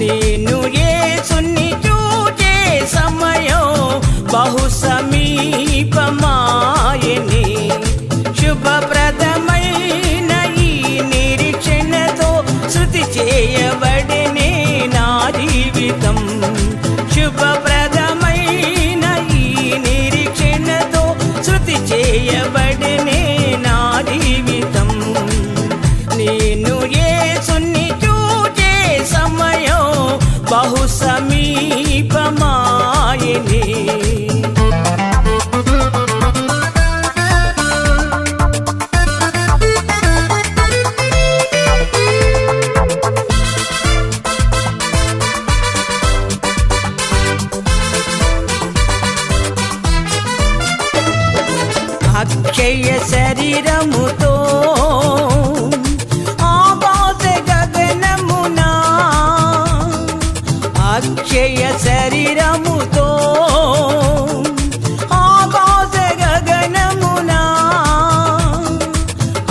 నేను యేసుని చూచే సమయం బహు సమీపమాయని శుభప్రదమైన ఈ నిరీక్షణతో శృతి చేయబడినే నా జీవితం. శుభప్రదమైన బహు సమీపమాయని అక్షయ శరీరముతో అక్షయ శరీరముతో ఆకాశ గగనమునా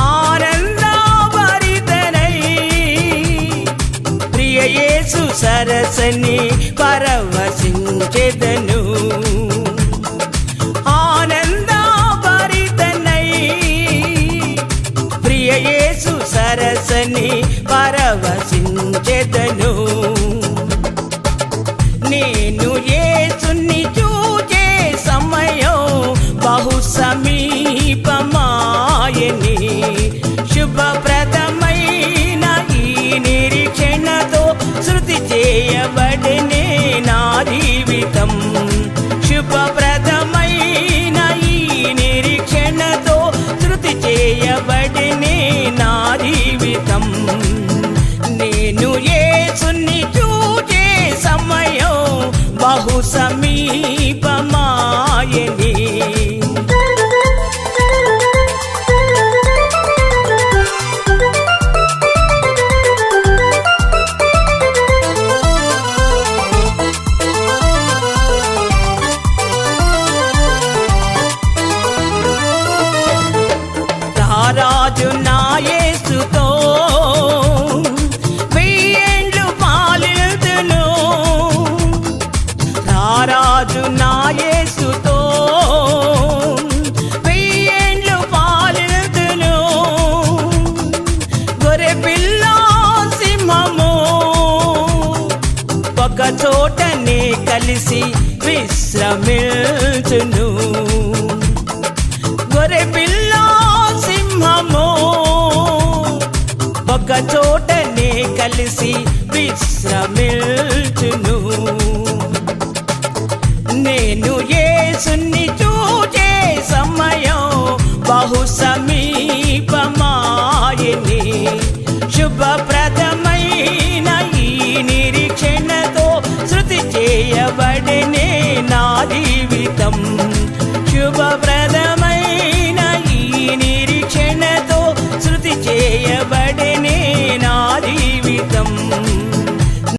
ఆనందభరితనై ప్రియ యేసు సరసని పరవశించెదను. ఆనందభరితనై సరసని పరవశించెదను. జీవితం రారాజు నాయసుతో వెయ్యేండ్లు పాలిదును గొరె పిల్ల సింహము. ఒక చోటనే కలిసి విశ్రమించును. గొరె పిల్ల సింహము. ఒక చోటనే కలిసి విశ్రమించును. నేను యేసుని చూచే సమయం బహు సమీపమాయని. శుభప్రదమైన